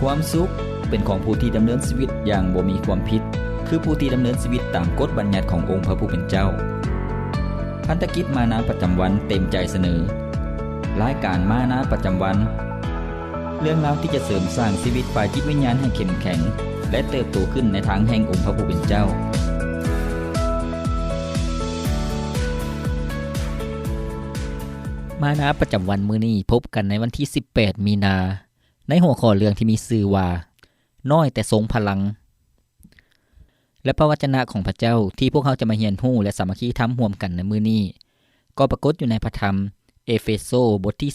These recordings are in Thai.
ความสุขเป็นของผู้ที่ดำเนินชีวิตอย่างบ่มีความผิด คือผู้ที่ดำเนินชีวิตตามกฎบัญญัติขององค์พระผู้เป็นเจ้า พันธกิจมานาประจำวันเต็มใจเสนอรายการมานาประจำวัน เรื่องราวที่จะเสริมสร้างชีวิตฝ่ายจิตวิญญาณให้เข้มแข็ง และเติบโตขึ้นในทางแห่งองค์พระผู้เป็นเจ้ามานะประจำวันมื้อนี้พบกันในวันที่ 18 มีนา ในหัวข้อเรื่องที่มีชื่อว่า น้อยแต่ทรงพลัง และพระวจนะของพระเจ้าที่พวกเขาจะมาเรียนรู้และสามัคคีทำร่วมกันในมื้อนี้ ก็ปรากฏอยู่ในพระธรรม เอเฟโซบทที่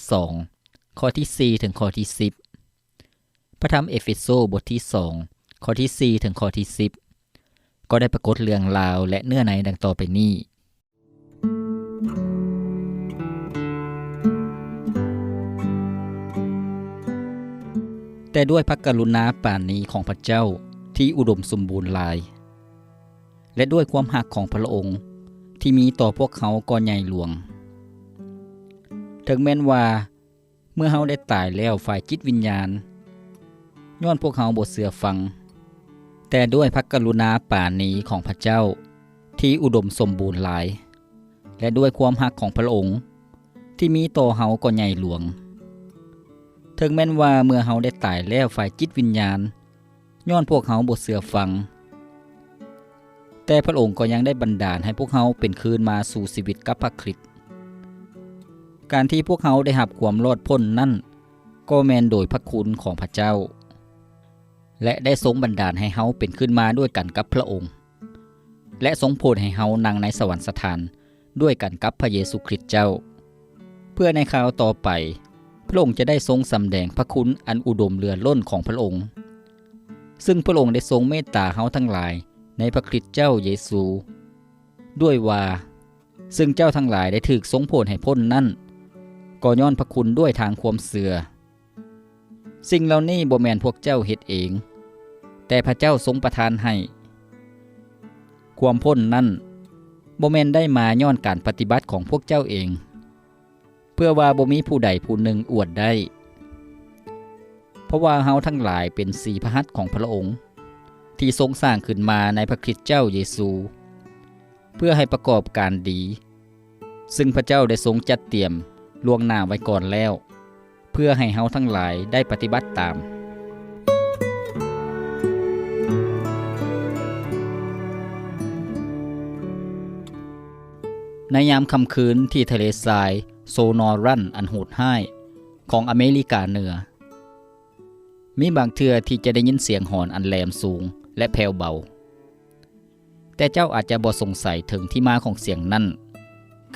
2 ข้อที่ 4 ถึงข้อที่ 10 พระธรรมเอเฟโซบทที่ 2 ข้อที่ 4 ถึงข้อที่ 10 ก็ได้ปรากฏเรื่องราวและเนื้อในดังต่อไปนี้ แต่ด้วยพระกรุณาป่านนี้ของพระเจ้าที่อุดมสมบูรณ์หลาย และด้วยความหักของพระองค์ที่มีต่อพวกเขาก่อใหญ่หลวง ถึงแม้นว่า เมื่อเฮาได้ตายแล้วฝ่ายจิตวิญญาณ ย้อนพวกเขาบ่เสือฟัง แต่ด้วยพระกรุณาป่านนี้ของพระเจ้าที่อุดมสมบูรณ์หลาย และด้วยความหักของพระองค์ ที่มีต่อเฮาก่อใหญ่หลวง ถึงแม้นว่าเมื่อเฮาได้ตายแล้วฝ่ายจิตวิญญาณ ย้อนพวกเฮาบ่เสือฟัง แต่พระองค์ก็ยังได้บันดาลให้พวกเฮาเป็นคืนมาสู่ชีวิตกับพระคริสต์การที่พวกเฮาได้รับความรอดพ้นนั่น ก็แมนโดยพระคุณของพระเจ้า และได้ทรงบันดาลให้เฮาเป็นขึ้นมาด้วยกันกับพระองค์ และทรงโปรดให้เฮานั่งในสวรรคสถานด้วยกันกับพระเยซูคริสต์เจ้า เพื่อในคราวต่อไป ระองค์จะได้ทรงสำแดงพระคุณอันอุดมเรือล้นของพระองค์ ซึ่งพระองค์ได้ทรงเมตตาเฮาทั้งหลายในพระคริสต์เจ้าเยซู ด้วยว่า ซึ่งเจ้าทั้งหลายได้ถูกทรงโปรดให้พ้นนั่นก็ย้อนพระคุณด้วยทางความเสือ สิ่งเหล่านี้บ่แมนพวกเจ้าเฮ็ดเอง แต่พระเจ้าทรงประทานให้ ความพ้นนั่นบ่แมนได้มาย้อนการปฏิบัติของพวกเจ้าเอง เพื่อว่าบ่มีผู้ใดผู้หนึ่งอวดได้ เพราะว่าเฮาทั้งหลายเป็นสีพระหัตถ์ของพระองค์ ที่ทรงสร้างขึ้นมาในพระคริสต์เจ้าเยซู เพื่อให้ประกอบการดี ซึ่งพระเจ้าได้ทรงจัดเตรียมล่วงหน้าไว้ก่อนแล้ว เพื่อให้เฮาทั้งหลายได้ปฏิบัติตามในยามค่ำคืนที่ทะเลทราย โซนอรันอันโหดห้ายของอเมริกาเหนือ มีบางเทือที่จะได้ยินเสียงหอนอันแหลมสูงและแผ่วเบา แต่เจ้าอาจจะบ่สงสัยถึงที่มาของเสียงนั่น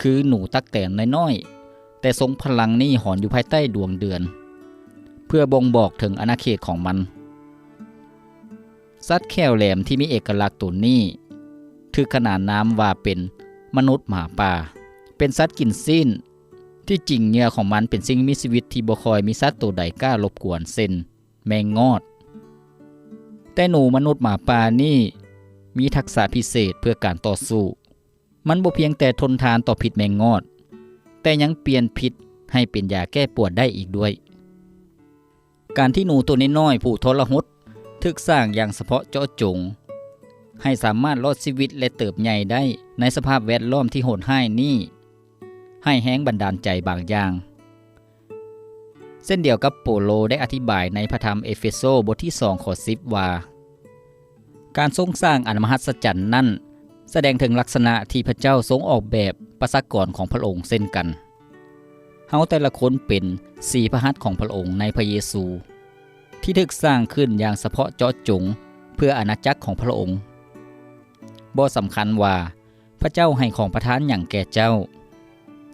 คือหนูตักแตนน้อยๆ แต่ทรงพลังนี่หอนอยู่ภายใต้ดวงเดือน เพื่อบ่งบอกถึงอาณาเขตของมัน สัตว์แควแหลมที่มีเอกลักษณ์ตัวนี้คือขนาดน้ำว่าเป็นมนุษย์หมาป่า เป็นสัตว์กินซีน ที่จริงเหงื่อของมันเป็นสิ่งมีชีวิตที่บ่คอยมีสัตว์ตัวใดกล้ารบกวนเส้นแมงงอด แต่หนูมนุษย์หมาป่านี่มีทักษะพิเศษเพื่อการต่อสู้ มันบ่เพียงแต่ทนทานต่อพิษแมงงอด แต่ยังเปลี่ยนพิษให้เป็นยาแก้ปวดได้อีกด้วย การที่หนูตัวน้อยๆผู้ทรหดทึกสร้างอย่างเฉพาะเจาะจง ให้สามารถรอดชีวิตและเติบใหญ่ได้ในสภาพแวดล้อมที่โหดห้ายนี่ ให้แห้งบันดาลใจบางอย่าง เส้นเดียวกับโปโลได้อธิบายในพระธรรมเอเฟโซบทที่2ข้อ10 ว่า การทรงสร้างอันมหัศจรรย์นั่น แสดงถึงลักษณะที่พระเจ้าทรงออกแบบประสากรของพระองค์เช่นกันเฮาแต่ละคนเป็นสีพระหัตถ์ของพระองค์ในพระเยซู ที่ถึกสร้างขึ้นอย่างเฉพาะเจาะจงเพื่ออาณาจักรของพระองค์บ่สำคัญว่าพระเจ้าให้ของประทานอย่างแก่เจ้า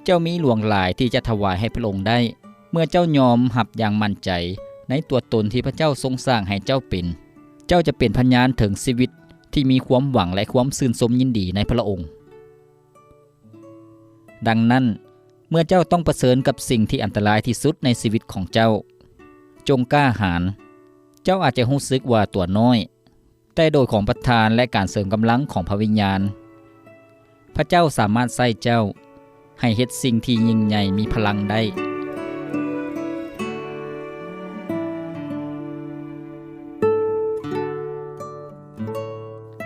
เจ้ามีหลวงหลายที่จะถวายให้พระองค์ได้ เมื่อเจ้ายอมหับอย่างมั่นใจ ในตัวตนที่พระเจ้าทรงสร้างให้เจ้าเป็น เจ้าจะเป็นพยานถึงชีวิตที่มีความหวังและความซื่นสมยินดีในพระองค์ ดังนั้น เมื่อเจ้าต้องประเสริญกับสิ่งที่อันตรายที่สุดในชีวิตของเจ้า จงกล้าหาญเจ้าอาจจะรู้สึกว่าตัวน้อย แต่โดยของประทานและการเสริมกำลังของพระวิญญาณ พระเจ้าสามารถใส่เจ้า ให้เฮ็ดสิ่งที่ยิ่งใหญ่มีพลังได้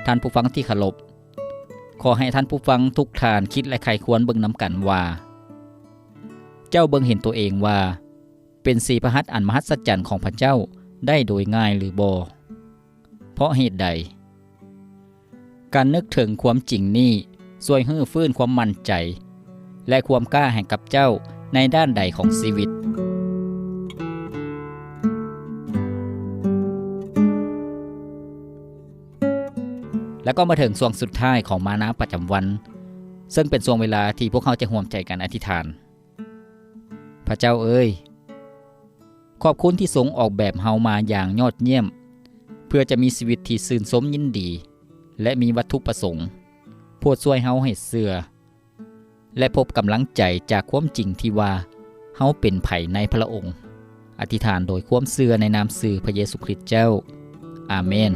ท่านผู้ฟังที่ขลบ ขอให้ท่านผู้ฟังทุกทานคิดและไขควรเบิ่งน้ำกันว่า เจ้าเบิ่งเห็นตัวเองว่า เป็นสีพระหัตถ์อันมหัศจรรย์ของพระเจ้าได้โดยง่ายหรือบอเพราะเหตุใด การนึกถึงความจริงนี้ส่วยให้ฟื้นความมั่นใจ และความกล้าให้กับเจ้าในด้านใดของชีวิต แล้วก็มาถึงช่วงสุดท้ายของมานาประจำวัน ซึ่งเป็นช่วงเวลาที่พวกเขาจะห่วมใจกันอธิษฐาน พระเจ้าเอ้ย ขอบคุณที่ทรงออกแบบเฮามาอย่างยอดเยี่ยม เพื่อจะมีชีวิตที่ซื่นสมยินดี และมีวัตถุประสงค์โพดช่วยเฮาให้เสือ และพบกำลังใจจากความจริงที่ว่าเฮาเป็นไผในพระองค์ อธิษฐานโดยความเสื่อในนามสื่อพระเยซูคริสต์เจ้า อาเมน